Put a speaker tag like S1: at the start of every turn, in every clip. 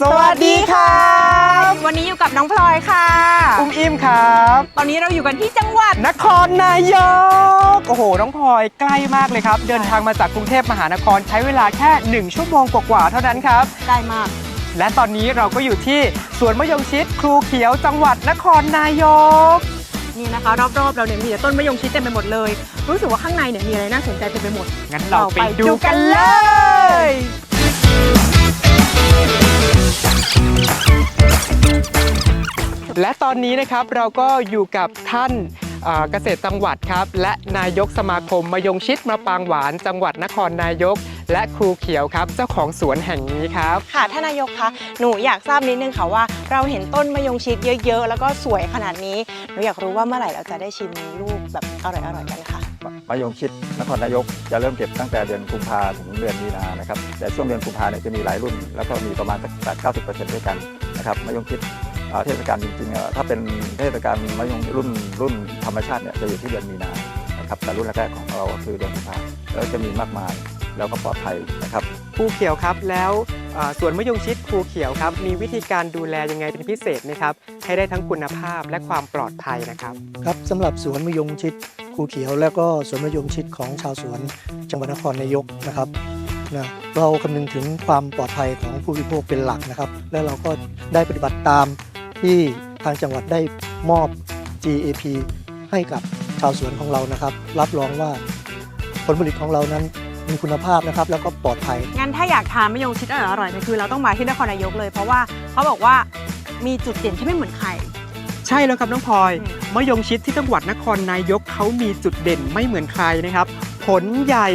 S1: สวัสดีครับ
S2: วันนี้อยู่กับน้องพลอยค่ะ
S1: อุ้มอิมครับ
S2: ตอนนี้เราอยู่กันที่จังหวัด
S1: นครนายก โอ้โห น้องพลอยใกล้มากเลยครับ เดินทางมาจากกรุงเทพมหานครใช้เวลาแค่ 1 ชั่วโมงกว่าๆเท่านั้นครับ
S2: ได้มาก
S1: และตอนนี้เราก็อยู่ที่สวนมะยงชิดครูเขียวจังหวัดนครนายก
S2: นี่นะคะ รอบๆเราเนี่ยมีแต่ต้นมะยงชิดเต็มไปหมดเลย รู้สึกว่าข้างในเนี่ยมีอะไรน่าสนใจเต็มไปหมด
S1: งั้นเราไป
S2: เราไป
S1: ดู
S2: ดูกั
S1: กัน
S2: น
S1: เล
S2: เลย
S1: ย และตอนนี้นะครับเราก็อยู่กับท่านอ่าเกษตรจังหวัดครับ และนายกสมาคมมะยงชิดมะปางหวานจังหวัดนครนายก และครูเขียวครับ เจ้าของสวนแห่งนี้ครับ
S2: ค่ะท่านนายกคะหนูอยากทราบนิดนึงค่ะว่า เราเห็นต้นมะยงชิดเยอะๆ แล้วก็สวยขนาดนี้หนูอยากรู้ว่าเมื่อไหร่เราจะได้ชิมลูกแบบอร่อยๆกันค่ะ
S3: มะยงชิดนครนายกจะเริ่มเก็บตั้งแต่เดือนกุมภาถึงเดือนมีนานะครับแต่ช่วงเดือนกุมภาเนี่ยจะมีหลายรุ่น แล้วก็มีประมาณสักแปดเก้าสิบเปอร์เซ็นต์ด้วยกันนะครับมะยงชิดเอ่อเทศกาลจริงๆถ้าเป็นเทศกาลมะยงรุ่นรุ่นธรรมชาติเนี่ยจะอยู่ที่เดือนมีนานะครับแต่รุ่นแรกของเราคือเดือนกุมภาแล้วจะมีมากมายแล้วก็ปลอดภัยนะครับ
S1: ครูเขียวครับแล้ว สวนมะยงชิดครูเขียวครับ มีวิธีการดูแลยังไงเป็นพิเศษไหมครับ ให้ได้ทั้งคุณภาพและความปลอดภัยนะครับ
S4: ครับสำหรับสวนมะยงชิดภูเขียว แล้วก็สวนมะยงชิดของชาวสวนจังหวัดนครนายกนะครับนะเราคำนึงถึงความปลอดภัยของผู้บริโภคเป็นหลักนะครับ และเราก็ได้ปฏิบัติตามที่ทางจังหวัดได้มอบ GAP ให้กับชาวสวนของเรานะครับ รับรองว่าผลผลิตของเรานั้น มีคุณภาพนะครับแล้วก็ปลอดภัย
S2: งั้นถ้าอยากทานมะยงชิดอร่อยๆเนี่ยคือเราต้องมาที่นครนายกเลย เพราะว่าเขาบอกว่ามีจุดเด่นที่ไม่เหมือนใคร
S1: ใช่แล้วครับน้องพลอย
S2: อืม
S1: มะยงชิดที่จังหวัดนครนายกเขามีจุดเด่นไม่เหมือนใครนะครับ ผลใหญ่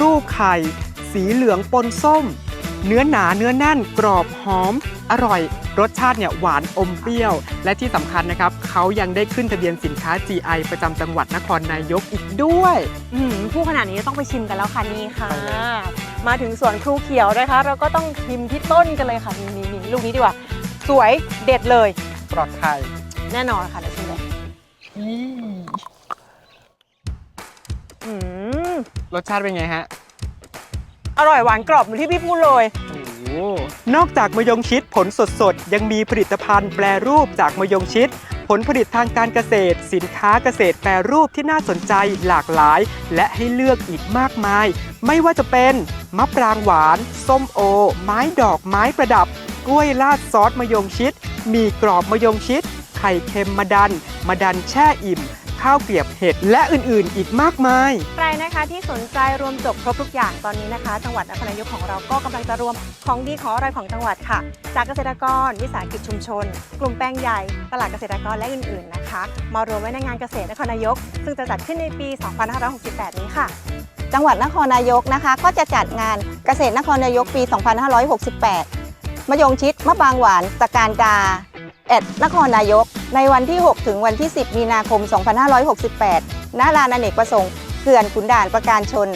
S1: รูปไข่ สีเหลืองปนส้ม เนื้อหนาเนื้อแน่นกรอบหอม อร่อย รสชาติเนี่ยหวานอมเปรี้ยว และที่สำคัญนะครับเขายังได้ขึ้นทะเบียนสินค้า GI ประจำจังหวัดนครนายกอีกด้วย
S2: อืมผู้ขนาดนี้ต้องไปชิมกันแล้วค่ะนี่ค่ะ
S1: ไปเลย
S2: มาถึงสวนครูเขียวนะคะ เราก็ต้องชิมที่ต้นกันเลยค่ะนี่นี่นี่ลูกนี้ดีกว่า สวยเด็ดเลย
S1: ปลอดภัย
S2: แน่นอนค่ะเดี๋ยวชิมเลยอืม
S1: รสชาติเป็นไงฮะ
S2: อร่อยหวานกรอบเหมือนที่พี่พูดเลย
S1: นอกจากมะยงชิดผลสดๆ ยังมีผลิตภัณฑ์แปรรูปจากมะยงชิด ผลผลิตทางการเกษตร สินค้าเกษตรแปรรูปที่น่าสนใจหลากหลาย และให้เลือกอีกมากมาย ไม่ว่าจะเป็นมะปรางหวาน ส้มโอ ไม้ดอกไม้ประดับ กล้วยราดซอสมะยงชิด มีกรอบมะยงชิด ไข่เค็มมะดันมะดันแช่อิ่ม ข้าวเกรียบเห็ดและอื่นๆ อีกมากมาย
S2: ใครนะคะที่สนใจรวมจบครบทุกอย่างตอนนี้นะคะ จังหวัดนครนายกของเราก็กำลังจะรวมของดีของอร่อยของจังหวัดค่ะ จากเกษตรกร วิสาหกิจชุมชน กลุ่มแป้งใหญ่ ตลาดเกษตรกรและอื่นๆนะคะ มารวมไว้ในงานเกษตรนครนายก ซึ่งจะจัดขึ้นในปี 2568 นี้ค่ะ
S5: จังหวัดนครนายกนะคะ ก็จะจัดงานเกษตรนครนายกปี 2568 มะยงชิดมะปางหวานตะการกาแอดนครนายก ในวันที่ 6 ถึงวันที่ 10 มีนาคม 2568 ณ ลานอเนกประสงค์เขื่อนขุนด่านประการชน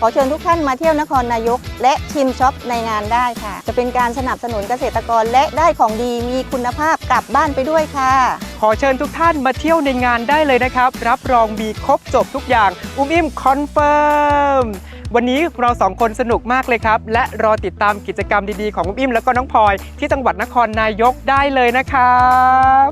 S5: ขอเชิญทุกท่านมาเที่ยวนครนายก และชิมช็อปในงานได้ค่ะ จะเป็นการสนับสนุนเกษตรกรและได้ของดีมีคุณภาพกลับบ้านไปด้วยค่ะ
S1: ขอเชิญทุกท่านมาเที่ยวในงานได้เลยนะครับ รับรองมีครบจบทุกอย่าง อุ้มอิ่มคอนเฟิร์ม วันนี้เราสองคนสนุกมากเลยครับ และรอติดตามกิจกรรมดีๆของอุ้มอิ่มแล้วก็น้องพลอย ที่จังหวัดนครนายกได้เลยนะครับ